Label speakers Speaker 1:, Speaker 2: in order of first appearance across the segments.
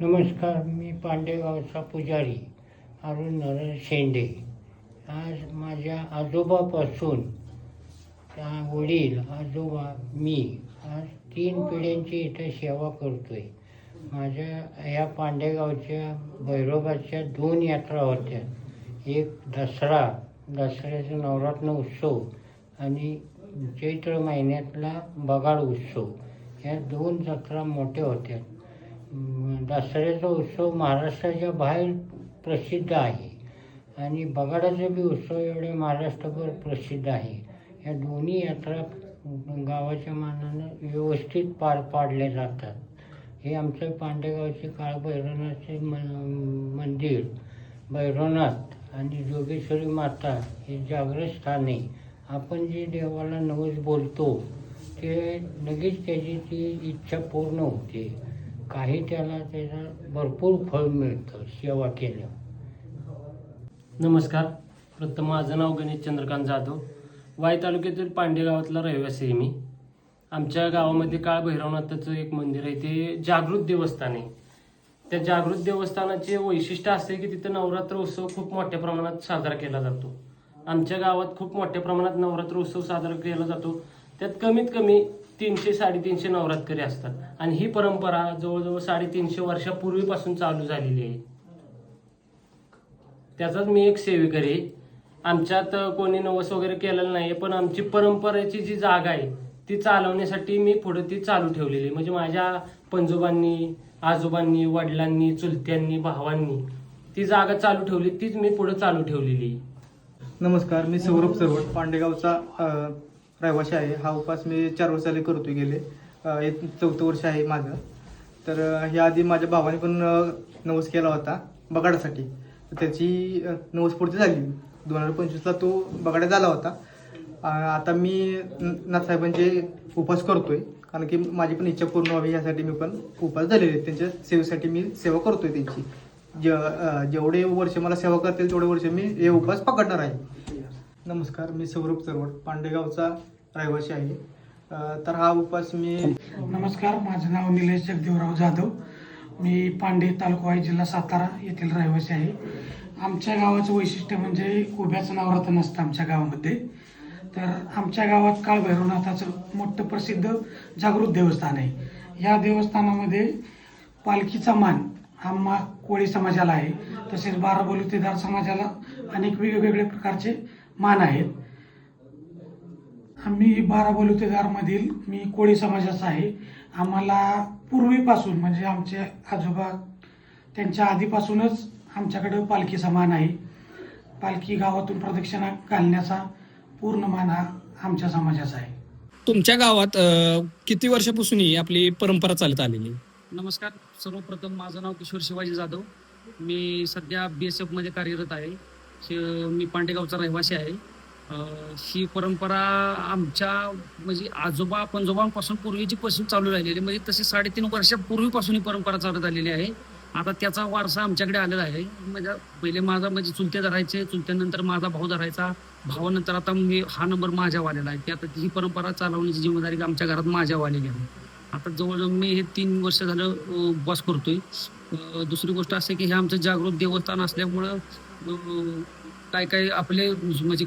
Speaker 1: नमस्कार मी पांडेगावचा पुजारी अरुण नरेंद्र शेंडे. आज माझ्या आजोबापासून वडील आजोबा मी आज तीन पिढ्यांची इथे सेवा करतोय. माझ्या या पांडेगावच्या भैरोबाच्या दोन यात्रा होत्या. एक दसरा दसऱ्याचा नवरात्र उत्सव आणि चैत्र महिन्यातला बगाड उत्सव. या दोन जत्रा मोठ्या होत्या. दसऱ्याचा उत्सव महाराष्ट्राच्या बाहेर प्रसिद्ध आहे. आणि बगाडाचा बी उत्सव एवढे महाराष्ट्रभर प्रसिद्ध आहे. या दोन्ही यात्रा गावाच्या मानानं व्यवस्थित पार पाडल्या जातात. हे आमचं पांडेगावचे काळभैरवनाथचे म मंदिर भैरवनाथ आणि जोगेश्वरी माता हे जागृत स्थान. आहे आपण जे देवाला नवस बोलतो ते लगेच त्याची ती इच्छा पूर्ण होते. काही त्याला त्याला भरपूर फळ मिळतं सेवा केल्या.
Speaker 2: नमस्कार. प्रथम माझं नाव गणेश चंद्रकांत जाधव. वाई तालुक्यातील पांडे गावातला रहिवासी आहे मी. आमच्या गावामध्ये काळ भैरवनाथाचं एक मंदिर आहे ते जागृत देवस्थान आहे. त्या जागृत देवस्थानाचे वैशिष्ट्य असं आहे की तिथं नवरात्र उत्सव खूप मोठ्या प्रमाणात साजरा केला जातो. आमच्या गावात खूप मोठ्या प्रमाणात नवरात्र उत्सव साजरा केला जातो. त्यात कमीत कमी तीनशे साडेतीनशे नवरात्रकरी असतात आणि ही परंपरा जवळजवळ साडेतीनशे वर्षापूर्वीपासून चालू झालेली आहे त्याचाच मी एक सेवेकरी आहे. आमच्यात कोणी नवस वगैरे केलेलं नाही पण आमची परंपरेची जी जागा आहे ती चालवण्यासाठी मी पुढे ती चालू ठेवलेली आहे. म्हणजे माझ्या पंजोबांनी आजोबांनी वडिलांनी चुलत्यांनी भावांनी ती जागा चालू ठेवली तीच मी पुढे चालू ठेवलेली आहे.
Speaker 3: नमस्कार मी सौरभ सरवट पांडेगावचा रहिवाशी रहिवासी आहे. हा उपास मी चार वर्ष झाले करतोय गेले. एक चौथं वर्ष आहे माझं. तर ह्या आधी माझ्या भावाने पण नवस केला होता बगाडासाठी त्याची नवस नवसपूर्ती झाली. दोन हजार पंचवीसला तो बगाडा झाला होता. आता मी न- नाथसाहेबांचे उपास करतोय. कारण की माझी पण इच्छा पूर्ण व्हावी यासाठी मी पण उपास झालेले आहेत. त्यांच्या सेवेसाठी मी सेवा करतोय त्यांची. जे जेवढे वर्ष मला सेवा करतील तेवढे वर्ष मी हे उपास पकडणार आहे. नमस्कार मी सौरभ चरवड पांडेगावचा रहिवासी आहे. तर हा उपास मी
Speaker 4: नमस्कार माझं नाव निलेश जगदेवराव जाधव. मी पांडे तालुका वाई जिल्हा सातारा येथील रहिवासी आहे. आमच्या गावाचं वैशिष्ट्य म्हणजे उभ्याचं नवरात्र नसतं आमच्या गावामध्ये. तर आमच्या गावात काळ भैरवनाथाचं मोठं प्रसिद्ध जागृत देवस्थान आहे. या देवस्थानामध्ये पालखीचा मान हा मा कोळी समाजाला आहे. तसेच बारा बलुतेदार समाजाला अनेक वेगवेगळे प्रकारचे मान आहेत. आम्ही बारा बलुतेदारमधील मी कोळी समाजाचा आहे. आम्हाला पूर्वीपासून म्हणजे आमचे आजोबा त्यांच्या आधीपासूनच आमच्याकडं पालखीचा मान आहे. पालखी गावातून प्रदक्षिणा घालण्याचा पूर्ण मान हा आमच्या समाजाचा आहे.
Speaker 5: तुमच्या गावात अ, किती वर्षापासून ही आपली परंपरा चालत आलेली?
Speaker 6: नमस्कार. सर्वप्रथम माझं नाव किशोर शिवाजी जाधव. मी सध्या बी एस एफमध्ये कार्यरत आहे. शि- मी पांडेगावचा रहिवासी आहे. ही परंपरा आमच्या म्हणजे आजोबा पंजोबांपासून पूर्वीची पासून चालू राहिलेली म्हणजे तशी साडेतीन वर्षापूर्वीपासून ही परंपरा चालत आलेली आहे. आता त्याचा वारसा आमच्याकडे आलेला आहे. माझ्या पहिले माझा म्हणजे चुलते धरायचे चुलत्यानंतर माझा भाऊ धरायचा. भावानंतर आता मी हा नंबर माझ्यावर आलेला आहे. की आता ही परंपरा चालवण्याची जिम्मेदारी आमच्या घरात माझ्यावर आलेली आहे. आता जवळजवळ मी हे तीन वर्ष झालं उपवास करतोय. दुसरी गोष्ट असे की हे आमचं जागृत देवस्थान असल्यामुळं काय काय आपले म्हणजे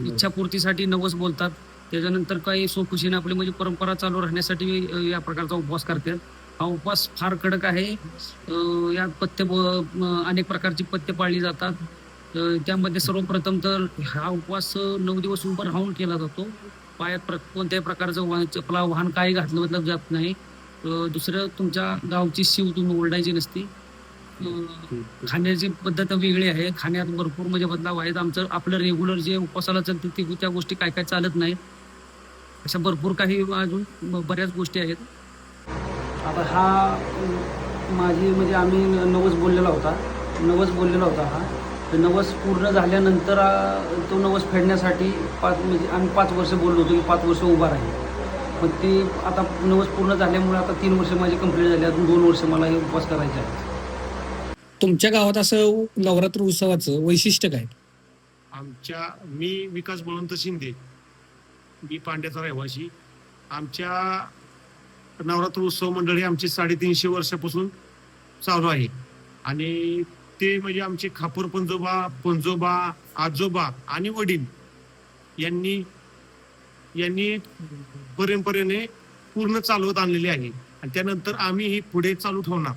Speaker 6: इच्छापूर्तीसाठी नवस बोलतात. त्याच्यानंतर काही सोखुशीने आपली म्हणजे परंपरा चालू राहण्यासाठी या प्रकारचा उपवास करतात हा उपवास फार कडक आहे. या यात पथ्य ब- अनेक प्रकारची पथ्य पाळली जातात. त्यामध्ये सर्वप्रथम तर हा उपवास नऊ दिवस उभं राहून केला जातो. पायात प्र कोणत्याही प्रकारचं वाहन चपला वाहन काही घातलं जात नाही. दुसरं तुमच्या गावची शिव तुम्ही ओरडायची नसती. खाण्याची पद्धत वेगळी आहे. खाण्यात भरपूर म्हणजे बदलाव आहेत. आमचं आपलं रेग्युलर जे उपवासाला चालतं ते त्या गोष्टी काय काय चालत नाहीत अशा भरपूर काही अजून बऱ्याच गोष्टी आहेत. आता हा माझी म्हणजे आम्ही नवस बोललेला होता. नवस बोललेला होता हा. तर नवस पूर्ण झाल्यानंतर तो नवस फेडण्यासाठी पाच म्हणजे आम्ही पाच वर्ष बोललो होतो की पाच वर्ष उभा राहील. पण ते आता नवस पूर्ण झाल्यामुळे आता तीन वर्ष माझी कंप्लीट झाली. अजून दोन वर्ष मला हे उपवास करायचे आहेत.
Speaker 5: तुमच्या गावात असं नवरात्र उत्सवाचं वैशिष्ट्य काय?
Speaker 7: आमच्या मी विकास बळवंत शिंदे. मी पांड्याचा रहिवाशी आमच्या नवरात्र उत्सव मंडळ हे आमची साडेतीनशे वर्षापासून चालू आहे. आणि ते म्हणजे आमचे खापूर पंजोबा पंजोबा आजोबा आणि वडील यांनी यांनी परंपरेने पूर्ण चालवत आणलेली आहे. आणि त्यानंतर आम्ही ही पुढे चालू ठेवणार.